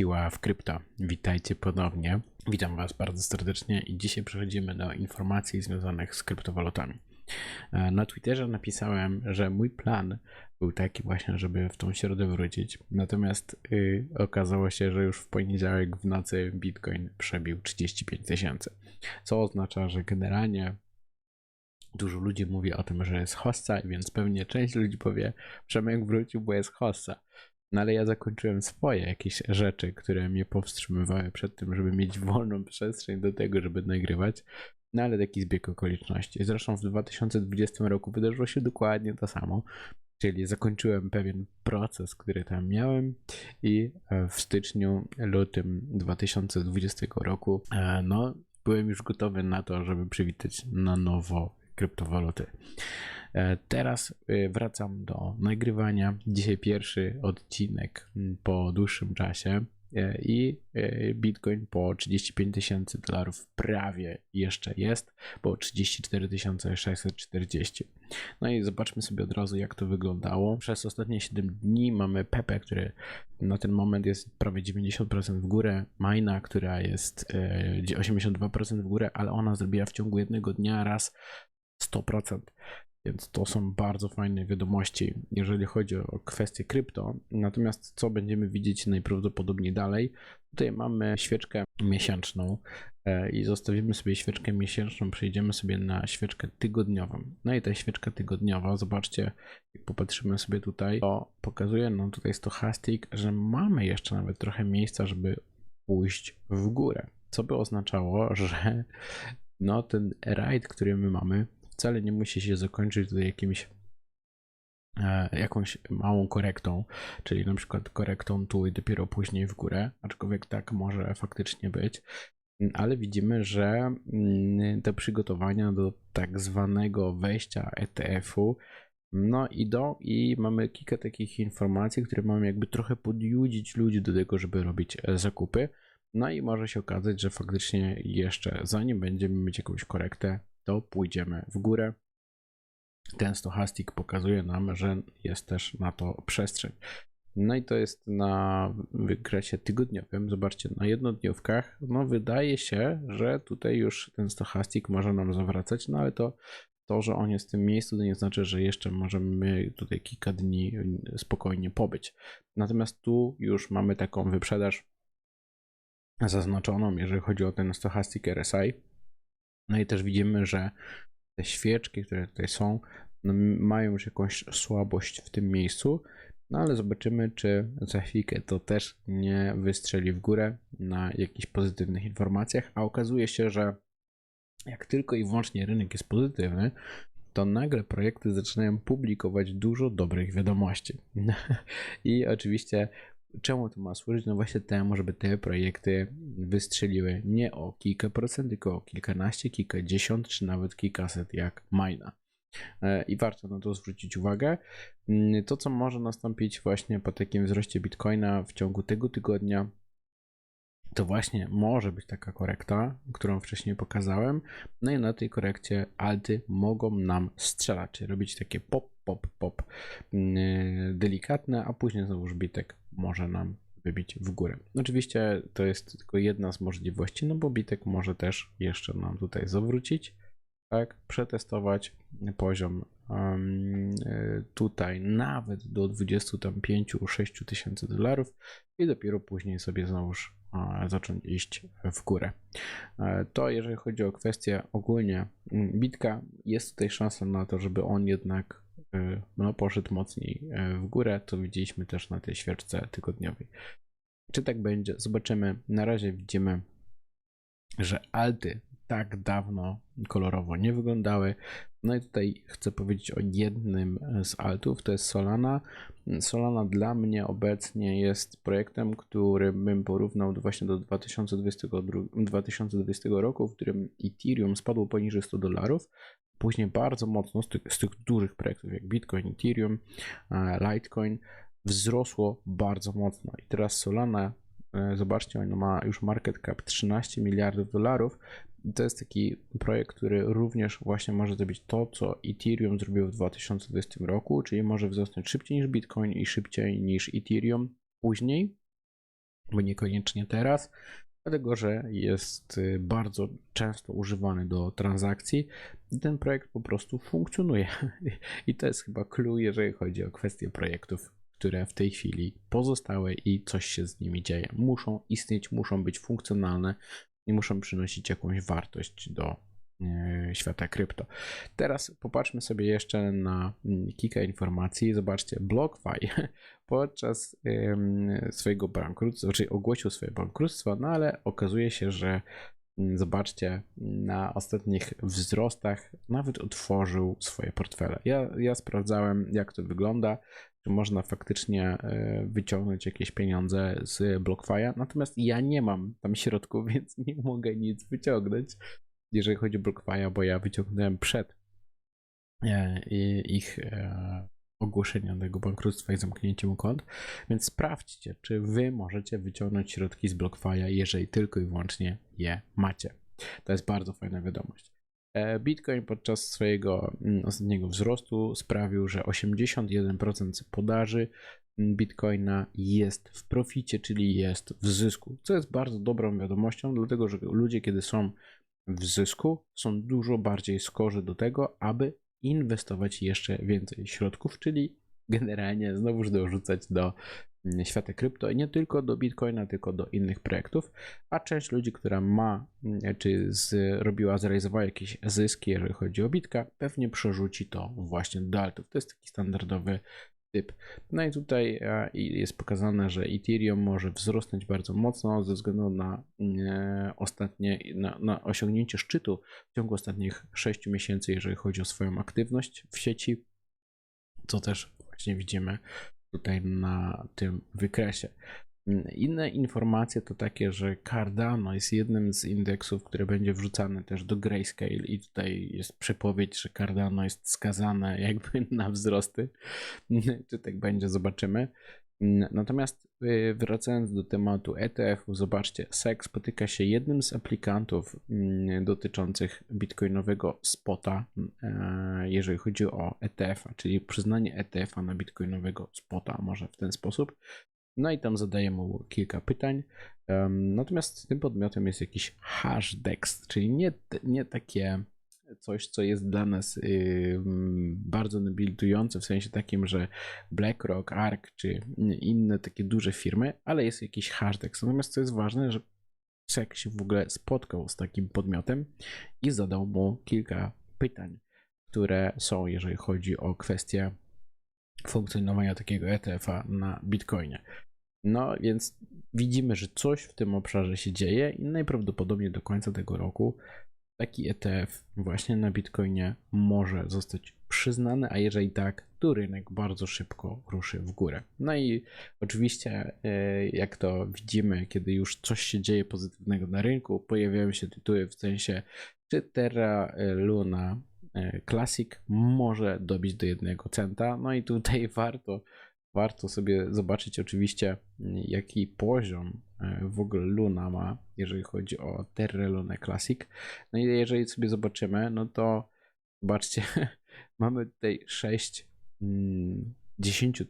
Konnichiwa w krypto. Witajcie ponownie. Witam Was bardzo serdecznie i dzisiaj przechodzimy do informacji związanych z kryptowalutami. E, Na Twitterze napisałem, że mój plan był taki właśnie, żeby w tą środę wrócić. Natomiast y, okazało się, że już w poniedziałek w nocy Bitcoin przebił 35 tysięcy. Co oznacza, że generalnie dużo ludzi mówi o tym, że jest hossa, więc pewnie część ludzi powie, Przemek wrócił, bo jest hossa. No ale ja zakończyłem swoje jakieś rzeczy, które mnie powstrzymywały przed tym, żeby mieć wolną przestrzeń do tego, żeby nagrywać. No ale taki zbieg okoliczności. Zresztą w 2020 roku wydarzyło się dokładnie to samo. Czyli zakończyłem pewien proces, który tam miałem i e, w styczniu, lutym 2020 roku, e, no, byłem już gotowy na to, żeby przywitać na nowo kryptowaluty. E, Teraz e, wracam do nagrywania. Dzisiaj pierwszy odcinek m, po dłuższym czasie e, i e, Bitcoin po 35 tysięcy dolarów prawie jeszcze jest, bo 34 640. No i zobaczmy sobie od razu, jak to wyglądało. Przez ostatnie 7 dni mamy Pepe, który na ten moment jest prawie 90% w górę, Mina, która jest e, 82% w górę, ale ona zrobiła w ciągu jednego dnia raz 100%. Więc to są bardzo fajne wiadomości, jeżeli chodzi o kwestie krypto. Natomiast co będziemy widzieć najprawdopodobniej dalej? Tutaj mamy świeczkę miesięczną e, i zostawimy sobie świeczkę miesięczną, przejdziemy sobie na świeczkę tygodniową. No i ta świeczka tygodniowa, zobaczcie, jak popatrzymy sobie tutaj, to pokazuje nam tutaj stochastik, że mamy jeszcze nawet trochę miejsca, żeby pójść w górę. Co by oznaczało, że no ten rajd, który my mamy, wcale nie musi się zakończyć tutaj jakimś e, jakąś małą korektą, czyli na przykład korektą tu i dopiero później w górę, aczkolwiek tak może faktycznie być, Mm, ale widzimy, że mm, te przygotowania do tak zwanego wejścia ETF-u no idą i mamy kilka takich informacji, które mamy jakby trochę podjudzić ludzi do tego, żeby robić e, zakupy. No i może się okazać, że faktycznie jeszcze zanim będziemy mieć jakąś korektę, to pójdziemy w górę. Ten stochastik pokazuje nam, że jest też na to przestrzeń. No i to jest na wykresie tygodniowym. Zobaczcie, na jednodniówkach, no wydaje się, że tutaj już ten stochastik może nam zawracać, no ale to, to, że on jest w tym miejscu, to nie znaczy, że jeszcze możemy tutaj kilka dni spokojnie pobyć. Natomiast tu już mamy taką wyprzedaż zaznaczoną, jeżeli chodzi o ten stochastik RSI. No i też widzimy, że te świeczki, które tutaj są, no, mają już jakąś słabość w tym miejscu. No ale zobaczymy, czy za chwilkę to też nie wystrzeli w górę na jakichś pozytywnych informacjach. A okazuje się, że jak tylko i wyłącznie rynek jest pozytywny, to nagle projekty zaczynają publikować dużo dobrych wiadomości. I oczywiście Czemu to ma służyć? No właśnie temu, żeby te projekty wystrzeliły nie o kilka procent, tylko o kilkanaście, kilkadziesiąt, czy nawet kilkaset jak Mina. E, I warto na to zwrócić uwagę. Mm, To, co może nastąpić właśnie po takim wzroście Bitcoina w ciągu tego tygodnia, to właśnie może być taka korekta, którą wcześniej pokazałem. No i na tej korekcie alty mogą nam strzelać, robić takie pop, pop, pop mm, delikatne, a później znowu bitek może nam wybić w górę. Oczywiście to jest tylko jedna z możliwości, no bo bitek może też jeszcze nam tutaj zawrócić, tak, przetestować poziom tutaj nawet do 25-6 tysięcy dolarów i dopiero później sobie znowuż zacząć iść w górę. E, To jeżeli chodzi o kwestię ogólnie mm, bitka, jest tutaj szansa na to, żeby on jednak y, no, poszedł mocniej e, w górę. To widzieliśmy też na tej świeczce tygodniowej. Czy tak będzie? Zobaczymy. Na razie widzimy, że alty tak dawno kolorowo nie wyglądały. No i tutaj chcę powiedzieć o jednym z altów, to jest Solana. Solana dla mnie obecnie jest projektem, który bym porównał właśnie do 2022, 2020 roku, w którym Ethereum spadło poniżej 100 dolarów. Później bardzo mocno z tych, z tych dużych projektów jak Bitcoin, Ethereum, e, Litecoin wzrosło bardzo mocno. I teraz Solana, e, zobaczcie, ona ma już market cap 13 miliardów dolarów. To jest taki projekt, który również właśnie może zrobić to, co Ethereum zrobiło w 2020 roku, czyli może wzrosnąć szybciej niż Bitcoin i szybciej niż Ethereum później. bo niekoniecznie teraz, dlatego że jest y, bardzo często używany do transakcji ten projekt po prostu funkcjonuje. I to jest chyba clue, jeżeli chodzi o kwestie projektów, które w tej chwili pozostały i coś się z nimi dzieje. Muszą istnieć, muszą być funkcjonalne i muszą przynosić jakąś wartość do e, świata krypto. Teraz popatrzmy sobie jeszcze na mm, kilka informacji. Zobaczcie, BlockFi podczas swojego bankructwa, znaczy ogłosił swoje bankructwo, no ale okazuje się, że mm, zobaczcie, na ostatnich wzrostach nawet otworzył swoje portfele. Ja, ja sprawdzałem, jak to wygląda, czy można faktycznie e, wyciągnąć jakieś pieniądze z BlockFi'a, natomiast ja nie mam tam środków, więc nie mogę nic wyciągnąć, jeżeli chodzi o BlockFi'a, bo ja wyciągnąłem przed e, ich e, ogłoszeniem tego bankructwa i zamknięciem kont, więc sprawdźcie, czy wy możecie wyciągnąć środki z BlockFi'a, jeżeli tylko i wyłącznie je macie. To jest bardzo fajna wiadomość. E, Bitcoin podczas swojego mm, ostatniego wzrostu sprawił, że 81% podaży mm, Bitcoina jest w proficie, czyli jest w zysku, co jest bardzo dobrą wiadomością, dlatego że ludzie, kiedy są w zysku, są dużo bardziej skorzy do tego, aby inwestować jeszcze więcej środków, czyli generalnie znowuż dorzucać do świata krypto i nie tylko do Bitcoina, tylko do innych projektów, a część ludzi, która ma, mm, czy zrobiła, zrealizowała jakieś zyski, jeżeli chodzi o Bitka, pewnie przerzuci to właśnie do altów. To jest taki standardowy typ. No i tutaj e, jest pokazane, że Ethereum może wzrosnąć bardzo mocno ze względu na e, ostatnie, na, na osiągnięcie szczytu w ciągu ostatnich 6 miesięcy, jeżeli chodzi o swoją aktywność w sieci, co też właśnie widzimy tutaj na tym wykresie. Inne informacje to takie, że Cardano jest jednym z indeksów, które będzie wrzucane też do Grayscale i tutaj jest przepowiedź, że Cardano jest skazane jakby na wzrosty. Czy tak będzie, zobaczymy. Natomiast y, wracając do tematu ETF-u, zobaczcie, SEC spotyka się jednym z aplikantów mm, dotyczących bitcoinowego spota, e, jeżeli chodzi o ETF-a, czyli przyznanie ETF-a na bitcoinowego spota, może w ten sposób. No i tam zadaję mu kilka pytań. Natomiast tym podmiotem jest jakiś hashdex, czyli nie, nie takie coś, co jest dla nas yy, bardzo nobilitujące w sensie takim, że BlackRock, ARK czy inne takie duże firmy, ale jest jakiś hashdex. Natomiast co jest ważne, że SEC się w ogóle spotkał z takim podmiotem i zadał mu kilka pytań, które są, jeżeli chodzi o kwestie funkcjonowania takiego ETF-a na Bitcoinie. No więc widzimy, że coś w tym obszarze się dzieje i najprawdopodobniej do końca tego roku taki ETF właśnie na Bitcoinie może zostać przyznany, a jeżeli tak, to rynek bardzo szybko ruszy w górę. No i oczywiście, e, jak to widzimy, kiedy już coś się dzieje pozytywnego na rynku, pojawiają się tytuły w sensie, czy Terra Luna E, Classic może dobić do jednego centa. No i tutaj warto, warto sobie zobaczyć oczywiście, jaki poziom e, w ogóle Luna ma, jeżeli chodzi o Terra Luna Classic. No i jeżeli sobie zobaczymy, no to zobaczcie, mamy tutaj 6 10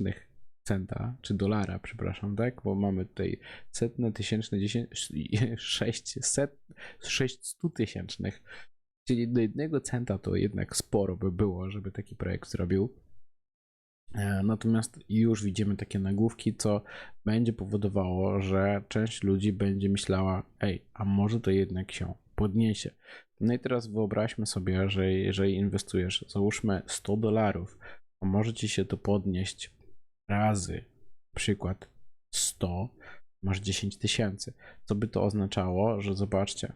mm, centa, czy dolara, przepraszam, tak? Bo mamy tutaj setne, tysięczne, 10, 600, 600 tysięcznych Czyli do jednego centa to jednak sporo by było, żeby taki projekt zrobił. E, natomiast już widzimy takie nagłówki, co będzie powodowało, że część ludzi będzie myślała, ej, a może to jednak się podniesie. No i teraz wyobraźmy sobie, że jeżeli inwestujesz, załóżmy 100 dolarów, a może ci się to podnieść razy, przykład 100, masz 10 tysięcy. Co by to oznaczało, że zobaczcie,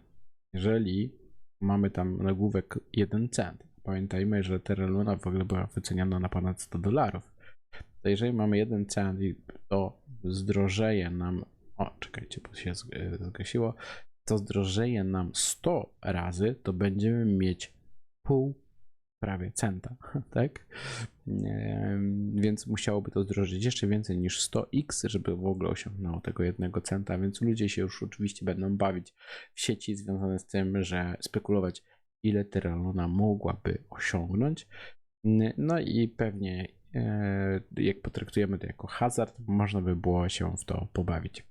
jeżeli mamy tam nagłówek 1 cent. Pamiętajmy, że Terra Luna w ogóle była wyceniana na ponad 100 dolarów. To jeżeli mamy 1 cent i to zdrożeje nam, o czekajcie, bo się zgasiło, to zdrożeje nam 100 razy, to będziemy mieć pół prawie centa, tak? Więc musiałoby to zdrożyć jeszcze więcej niż 100x, żeby w ogóle osiągnęło tego jednego centa, więc ludzie się już oczywiście będą bawić w sieci związane z tym, że spekulować ile Terra mogłaby osiągnąć. No i pewnie e, jak potraktujemy to jako hazard, można by było się w to pobawić.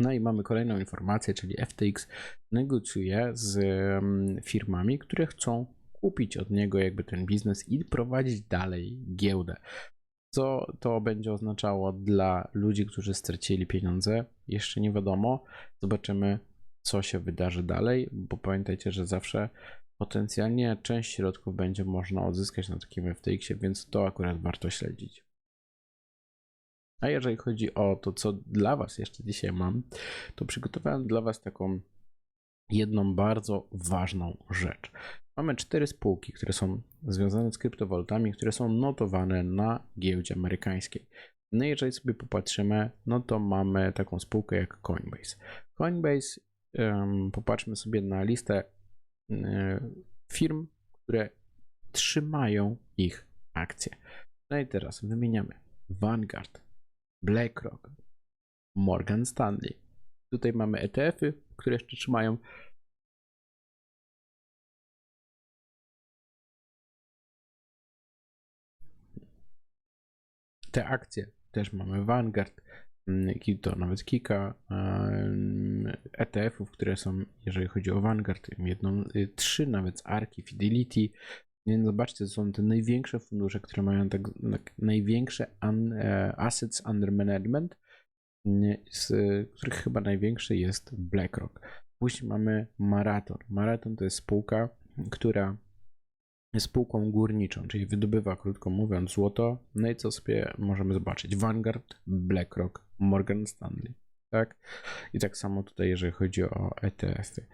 No i mamy kolejną informację, czyli FTX negocjuje z em, firmami, które chcą kupić od niego jakby ten biznes i prowadzić dalej giełdę. Co to będzie oznaczało dla ludzi, którzy stracili pieniądze? Jeszcze nie wiadomo. Zobaczymy, co się wydarzy dalej, bo pamiętajcie, że zawsze potencjalnie część środków będzie można odzyskać na takim FTX-ie, więc to akurat warto śledzić. A jeżeli chodzi o to, co dla Was jeszcze dzisiaj mam, to przygotowałem dla Was taką jedną bardzo ważną rzecz. Mamy cztery spółki, które są związane z kryptowalutami, które są notowane na giełdzie amerykańskiej. No i jeżeli sobie popatrzymy, no to mamy taką spółkę jak Coinbase. Coinbase, popatrzmy sobie na listę e, firm, które trzymają ich akcje. No i teraz wymieniamy Vanguard, BlackRock, Morgan Stanley. Tutaj mamy ETF-y, które jeszcze trzymają. Te akcje też mamy Vanguard, to nawet Kika, em, ETF-ów, które są, jeżeli chodzi o Vanguard, jedną, y, trzy nawet z Arki, Fidelity. Więc zobaczcie, to są te największe fundusze, które mają tak, tak największe un, e, assets under management, nie, z których chyba największy jest BlackRock. Później mamy Marathon. Marathon to jest spółka, która spółką górniczą, czyli wydobywa, krótko mówiąc, złoto. No i co sobie możemy zobaczyć? Vanguard, BlackRock, Morgan Stanley. Tak? I tak samo tutaj, jeżeli chodzi o ETF-y.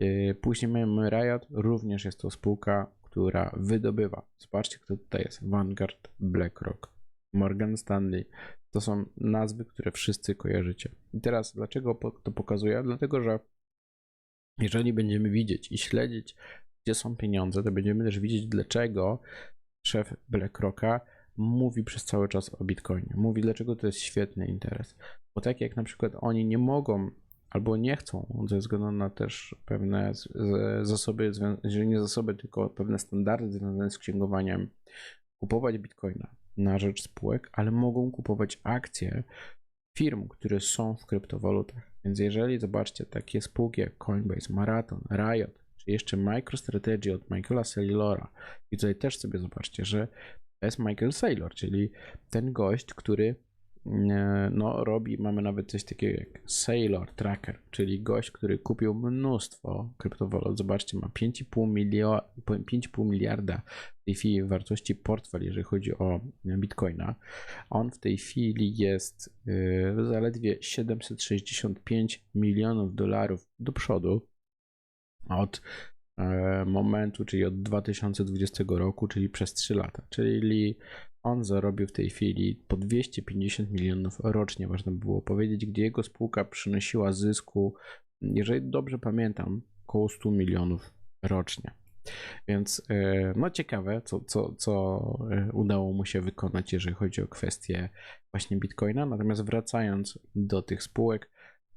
Yy, Później mamy Riot, również jest to spółka, która wydobywa. Zobaczcie, kto tutaj jest. Vanguard, BlackRock, Morgan Stanley. To są nazwy, które wszyscy kojarzycie. I teraz, dlaczego to pokazuję? Dlatego, że jeżeli będziemy widzieć i śledzić, gdzie są pieniądze, to będziemy też widzieć, dlaczego szef BlackRocka mówi przez cały czas o Bitcoinie. Mówi, dlaczego to jest świetny interes. Bo tak jak na przykład oni nie mogą albo nie chcą, ze względu na też pewne zasoby, nie zasoby, tylko pewne standardy związane z księgowaniem, kupować Bitcoina na rzecz spółek, ale mogą kupować akcje firm, które są w kryptowalutach. Więc jeżeli zobaczcie takie spółki jak Coinbase, Marathon, Riot, czy jeszcze MicroStrategy od Michaela Saylora, i tutaj też sobie zobaczcie, że to jest Michael Saylor, czyli ten gość, który e, no, robi, mamy nawet coś takiego jak Sailor Tracker, czyli gość, który kupił mnóstwo kryptowalut. Zobaczcie, ma 5,5 milio- 5,5 miliarda w tej chwili wartości portfel, jeżeli chodzi o Bitcoina. On w tej chwili jest y, zaledwie 765 milionów dolarów do przodu od e, momentu, czyli od 2020 roku, czyli przez 3 lata. Czyli on zarobił w tej chwili po 250 milionów rocznie, można by było powiedzieć, gdzie jego spółka przynosiła zysku, jeżeli dobrze pamiętam, około 100 milionów rocznie. Więc e, no ciekawe, co, co, co e, udało mu się wykonać, jeżeli chodzi o kwestię właśnie Bitcoina. Natomiast wracając do tych spółek,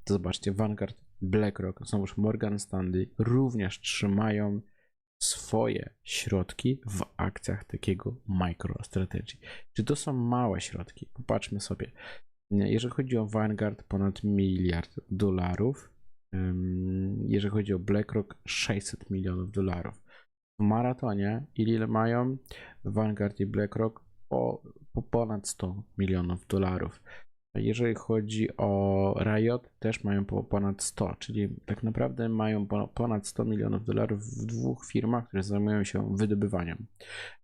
to zobaczcie, Vanguard, BlackRock, znowuż Morgan Stanley również trzymają swoje środki w akcjach takiego MicroStrategy. Czy to są małe środki? Popatrzmy sobie. Jeżeli chodzi o Vanguard, ponad miliard dolarów. Jeżeli chodzi o BlackRock, 600 milionów dolarów. W maratonie ile mają Vanguard i BlackRock? Po, po ponad 100 milionów dolarów. Jeżeli chodzi o Riot, też mają po ponad 100, czyli tak naprawdę mają po- ponad 100 milionów dolarów w dwóch firmach, które zajmują się wydobywaniem.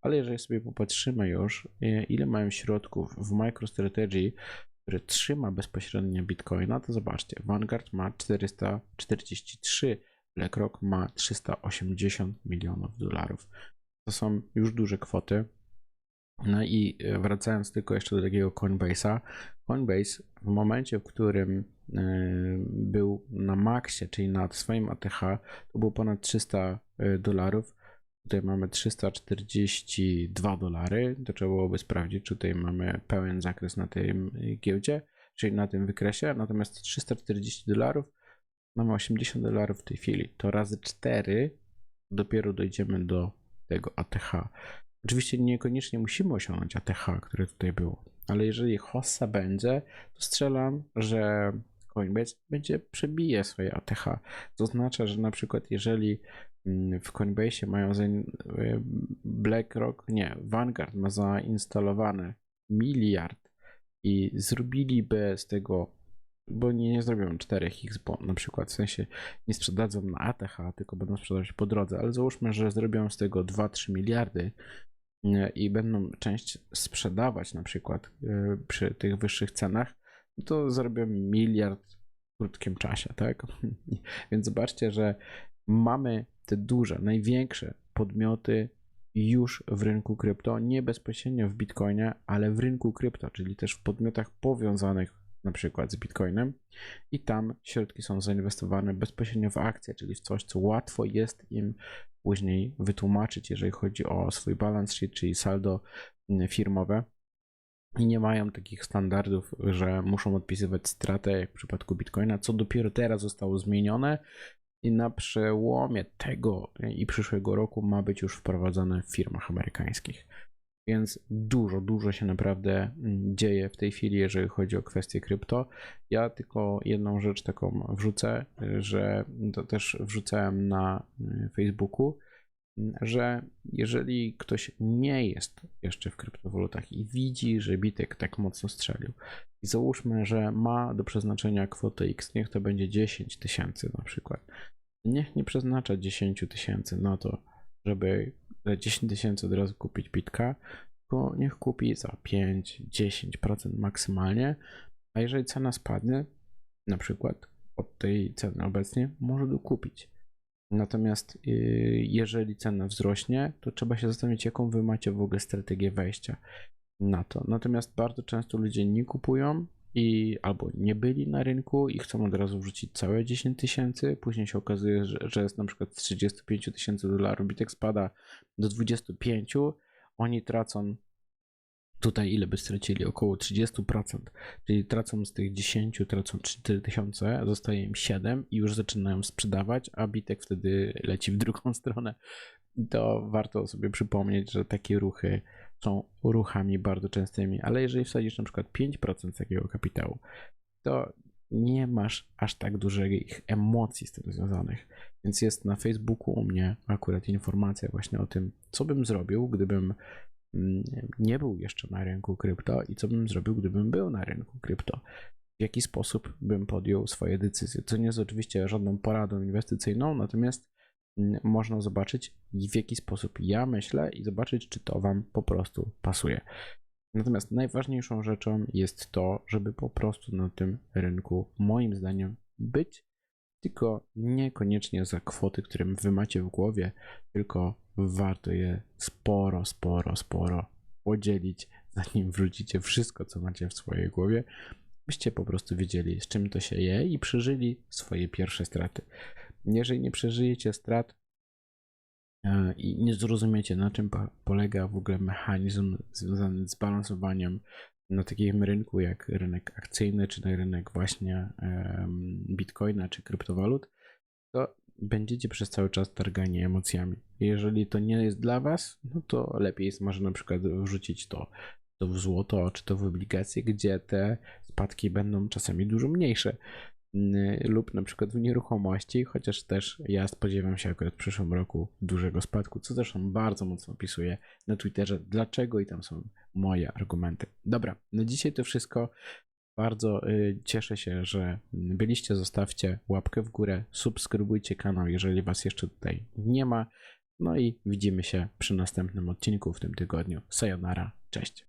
Ale jeżeli sobie popatrzymy już, e, ile mają środków w MicroStrategy, który trzyma bezpośrednio Bitcoina, to zobaczcie, Vanguard ma 443, BlackRock ma 380 milionów dolarów. To są już duże kwoty. No i e, wracając tylko jeszcze do takiego Coinbase'a, Coinbase w momencie, w którym e, był na maksie, czyli na swoim ATH, to było ponad 300 dolarów. Tutaj mamy 342 dolary. To trzeba byłoby sprawdzić, czy tutaj mamy pełen zakres na tym giełdzie, czyli na tym wykresie. Natomiast 340 dolarów mamy 80 dolarów w tej chwili. To razy 4 dopiero dojdziemy do tego ATH. Oczywiście niekoniecznie musimy osiągnąć ATH, które tutaj było, ale jeżeli hossa będzie, to strzelam, że Coinbase będzie przebije swoje ATH. To oznacza, że na przykład jeżeli mm, w Coinbase mają zain- y, BlackRock, nie, Vanguard ma zainstalowane miliard i zrobiliby z tego, bo nie, nie zrobią 4x, bo na przykład w sensie nie sprzedadzą na ATH, tylko będą sprzedawać po drodze, ale załóżmy, że zrobią z tego 2-3 miliardy i będą część sprzedawać na przykład y, przy tych wyższych cenach, no to zrobią miliard w krótkim czasie, tak? Więc zobaczcie, że mamy te duże, największe podmioty już w rynku krypto, nie bezpośrednio w Bitcoinie, ale w rynku krypto, czyli też w podmiotach powiązanych na przykład z Bitcoinem i tam środki są zainwestowane bezpośrednio w akcje, czyli w coś, co łatwo jest im później wytłumaczyć, jeżeli chodzi o swój balance sheet, czyli saldo mm, firmowe i nie mają takich standardów, że muszą odpisywać stratę, jak w przypadku Bitcoina, co dopiero teraz zostało zmienione i na przełomie tego i przyszłego roku ma być już wprowadzone w firmach amerykańskich. Więc dużo, dużo się naprawdę mm, dzieje w tej chwili, jeżeli chodzi o kwestie krypto. Ja tylko jedną rzecz taką wrzucę, że to też wrzucałem na y, Facebooku, że jeżeli ktoś nie jest jeszcze w kryptowalutach i widzi, że Bitek tak mocno strzelił, i załóżmy, że ma do przeznaczenia kwotę X, niech to będzie 10 tysięcy na przykład. Niech nie przeznacza 10 tysięcy na to, żeby za 10 tysięcy od razu kupić bitka, tylko niech kupi za 5-10% maksymalnie, a jeżeli cena spadnie, na przykład od tej ceny obecnie, może dokupić. Natomiast yy, jeżeli cena wzrośnie, to trzeba się zastanowić, jaką wy macie w ogóle strategię wejścia na to. Natomiast bardzo często ludzie nie kupują i albo nie byli na rynku i chcą od razu wrzucić całe 10 tysięcy. Później się okazuje, że, że jest na przykład z 35 tysięcy dolarów, bitek spada do 25, oni tracą tutaj ile by stracili? Około 30%, czyli tracą z tych 10, tracą 4000, zostaje im 7 i już zaczynają sprzedawać, a bitek wtedy leci w drugą stronę. To warto sobie przypomnieć, że takie ruchy są ruchami bardzo częstymi, ale jeżeli wsadzisz na przykład 5% takiego kapitału, to nie masz aż tak dużych emocji z tym związanych. Więc jest na Facebooku u mnie akurat informacja właśnie o tym, co bym zrobił, gdybym mm, nie był jeszcze na rynku krypto i co bym zrobił, gdybym był na rynku krypto. W jaki sposób bym podjął swoje decyzje. Co nie jest oczywiście żadną poradą inwestycyjną, natomiast można zobaczyć, w jaki sposób ja myślę i zobaczyć, czy to Wam po prostu pasuje. Natomiast najważniejszą rzeczą jest to, żeby po prostu na tym rynku, moim zdaniem, być, tylko niekoniecznie za kwoty, które Wy macie w głowie, tylko warto je sporo, sporo, sporo podzielić, zanim wrzucicie wszystko, co macie w swojej głowie, byście po prostu wiedzieli, z czym to się je i przeżyli swoje pierwsze straty. Jeżeli nie przeżyjecie strat, e, i nie zrozumiecie, na czym po- polega w ogóle mechanizm związany z balansowaniem na takim rynku jak rynek akcyjny, czy na rynek właśnie bitcoina, czy kryptowalut, to będziecie przez cały czas targani emocjami. Jeżeli to nie jest dla Was, no to lepiej jest może na przykład wrzucić to, to w złoto, czy to w obligacje, gdzie te spadki będą czasami dużo mniejsze. Yy, lub na przykład w nieruchomości, chociaż też ja spodziewam się akurat w przyszłym roku dużego spadku, co zresztą bardzo mocno opisuję na Twitterze, dlaczego i tam są moje argumenty. Dobra, na dzisiaj to wszystko. Bardzo y, cieszę się, że byliście. Zostawcie łapkę w górę, subskrybujcie kanał, jeżeli Was jeszcze tutaj nie ma. No i widzimy się przy następnym odcinku w tym tygodniu. Sayonara, cześć.